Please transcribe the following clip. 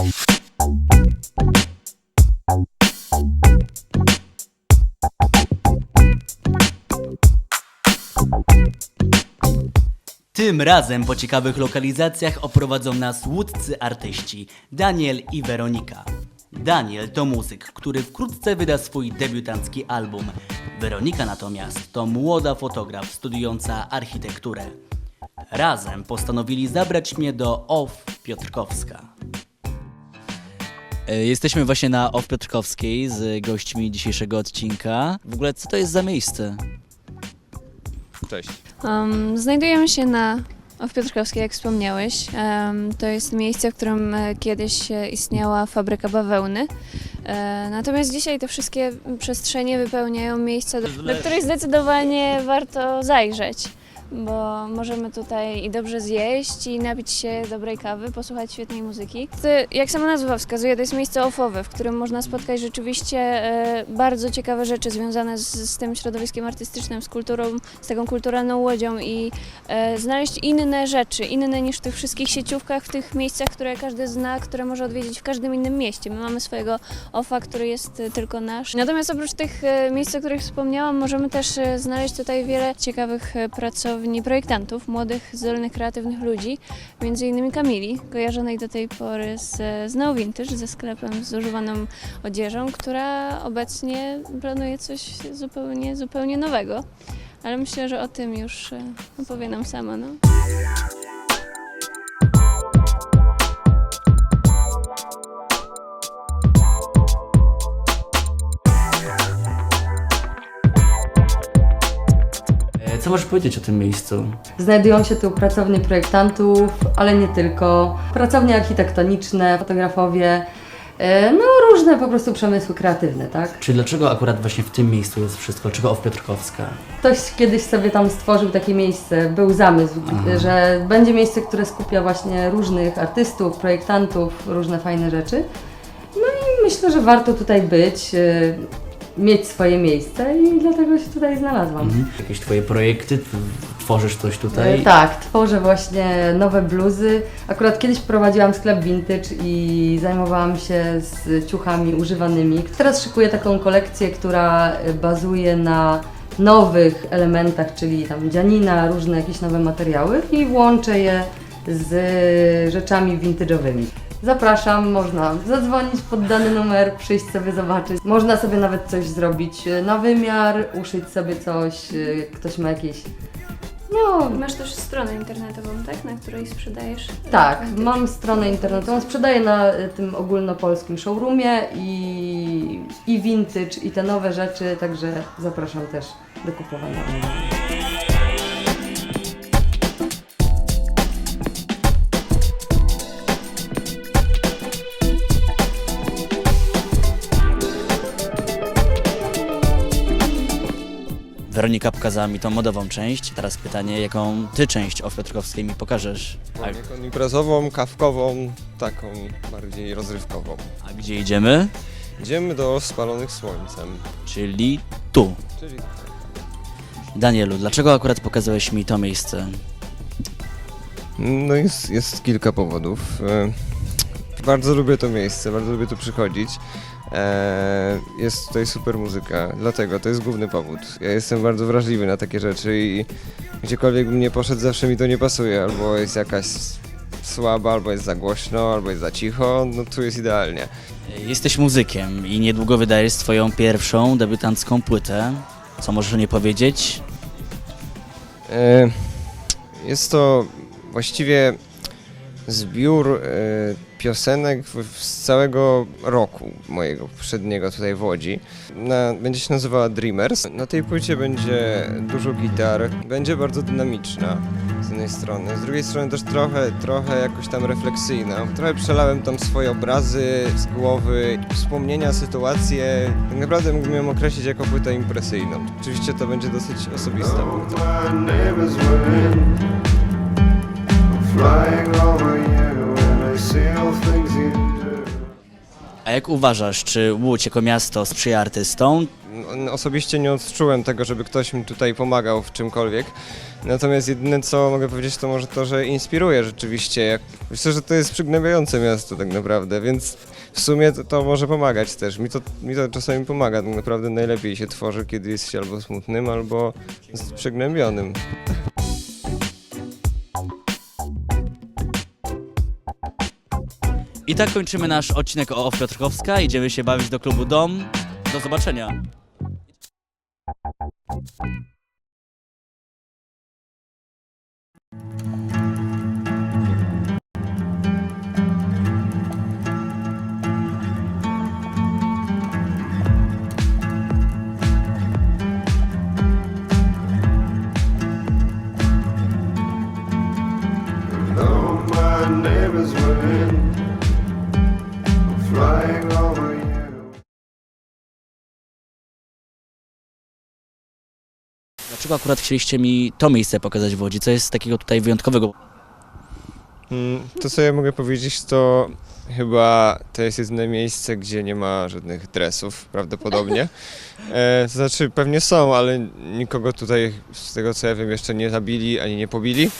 Tym razem po ciekawych lokalizacjach oprowadzą nas łódcy artyści Daniel i Weronika. Daniel to muzyk, który wkrótce wyda swój debiutancki album. Weronika natomiast to młoda fotograf studiująca architekturę. Razem postanowili zabrać mnie do OFF Piotrkowska. E, Jesteśmy właśnie na OFF Piotrkowskiej z gośćmi dzisiejszego odcinka. W ogóle co to jest za miejsce? Cześć. Um, znajdujemy się na w Piotrkowskiej, jak wspomniałeś. Em, to jest miejsce, w którym e, kiedyś e, istniała fabryka bawełny. E, natomiast dzisiaj te wszystkie przestrzenie wypełniają miejsca, do, do których zdecydowanie warto zajrzeć. Bo możemy tutaj i dobrze zjeść, i napić się dobrej kawy, posłuchać świetnej muzyki. To, jak sama nazwa wskazuje, to jest miejsce ofowe, w którym można spotkać rzeczywiście e, bardzo ciekawe rzeczy związane z, z tym środowiskiem artystycznym, z kulturą, z taką kulturalną łodzią i e, znaleźć inne rzeczy, inne niż w tych wszystkich sieciówkach, w tych miejscach, które każdy zna, które może odwiedzić w każdym innym mieście. My mamy swojego OFA, który jest e, tylko nasz. Natomiast oprócz tych miejsc, o których wspomniałam, możemy też znaleźć tutaj wiele ciekawych e, pracowni projektantów, młodych, zdolnych, kreatywnych ludzi, między innymi Kamili, kojarzonej do tej pory z, z Vintage, ze sklepem z używaną odzieżą, która obecnie planuje coś zupełnie, zupełnie nowego. Ale myślę, że o tym już e, opowie nam sama. No. Co możesz powiedzieć o tym miejscu? Znajdują się tu pracownie projektantów, ale nie tylko. Pracownie architektoniczne, fotografowie, e, no różne po prostu przemysły kreatywne, tak? Czy dlaczego akurat właśnie w tym miejscu jest wszystko? Dlaczego OFF Piotrkowska? Ktoś kiedyś sobie tam stworzył takie miejsce, był zamysł, że będzie miejsce, które skupia właśnie różnych artystów, projektantów, różne fajne rzeczy. No i myślę, że warto tutaj być, e, mieć swoje miejsce i dlatego się tutaj znalazłam. Mhm. Jakieś twoje projekty? Tworzysz coś tutaj? E, Tak, tworzę właśnie nowe bluzy. Akurat kiedyś prowadziłam sklep vintage i zajmowałam się z ciuchami używanymi. Teraz szykuję taką kolekcję, która e, bazuje na nowych elementach, czyli tam dzianina, różne jakieś nowe materiały i łączę je z rzeczami vintage'owymi. Zapraszam, można zadzwonić pod dany numer, przyjść sobie zobaczyć. Można sobie nawet coś zrobić e, na wymiar, uszyć sobie coś, e, ktoś ma jakieś no, Masz też stronę internetową, tak? Na której sprzedajesz? e, tak, mam stronę internetową, sprzedaję na y, tym ogólnopolskim showroomie i, i vintage i te nowe rzeczy, także zapraszam też do kupowania. Weronika pokazała mi tą modową część. Teraz pytanie, jaką ty część OFF Piotrkowskiej mi pokażesz? A, jaką imprezową, kawkową, taką bardziej rozrywkową. a gdzie idziemy? Idziemy do spalonych słońcem, Czyli tu. czyli Danielu, dlaczego akurat pokazałeś mi to miejsce? No jest, jest kilka powodów. E, Bardzo lubię to miejsce, bardzo lubię tu przychodzić. E, Jest tutaj super muzyka, dlatego to jest główny powód. Ja jestem bardzo wrażliwy na takie rzeczy i gdziekolwiek bym nie poszedł, zawsze mi to nie pasuje. Albo jest jakaś słaba, albo jest za głośno, albo jest za cicho. No tu jest idealnie. Jesteś muzykiem i niedługo wydajesz swoją pierwszą debiutancką płytę. Co możesz o niej powiedzieć? E, Jest to właściwie zbiór e, piosenek z całego roku mojego poprzedniego tutaj w Łodzi. Na, będzie się nazywała Dreamers. Na tej płycie będzie dużo gitar, będzie bardzo dynamiczna z jednej strony, z drugiej strony też trochę, trochę jakoś tam refleksyjna. Trochę przelałem tam swoje obrazy z głowy, wspomnienia, sytuacje. Tak naprawdę mógłbym ją określić jako płytę impresyjną. Oczywiście to będzie dosyć osobista płyta. Jak uważasz, czy Łódź jako miasto sprzyja artystom? osobiście nie odczułem tego, żeby ktoś mi tutaj pomagał w czymkolwiek. Natomiast jedyne co mogę powiedzieć to może to, że inspiruje rzeczywiście. Myślę, że to jest przygnębiające miasto tak naprawdę, więc w sumie to, to może pomagać też. Mi to, mi to czasami pomaga. Tak naprawdę najlepiej się tworzy, kiedy jest się albo smutnym, albo przygnębionym. I tak kończymy nasz odcinek o OFF Piotrkowska. Idziemy się bawić do klubu Dom. Do zobaczenia. Dlaczego akurat chcieliście mi to miejsce pokazać w Łodzi? Co jest takiego tutaj wyjątkowego? Mm, To co ja mogę powiedzieć, to chyba to jest jedyne miejsce, gdzie nie ma żadnych dresów, prawdopodobnie. E, to znaczy pewnie są, ale nikogo tutaj z tego co ja wiem jeszcze nie zabili ani nie pobili.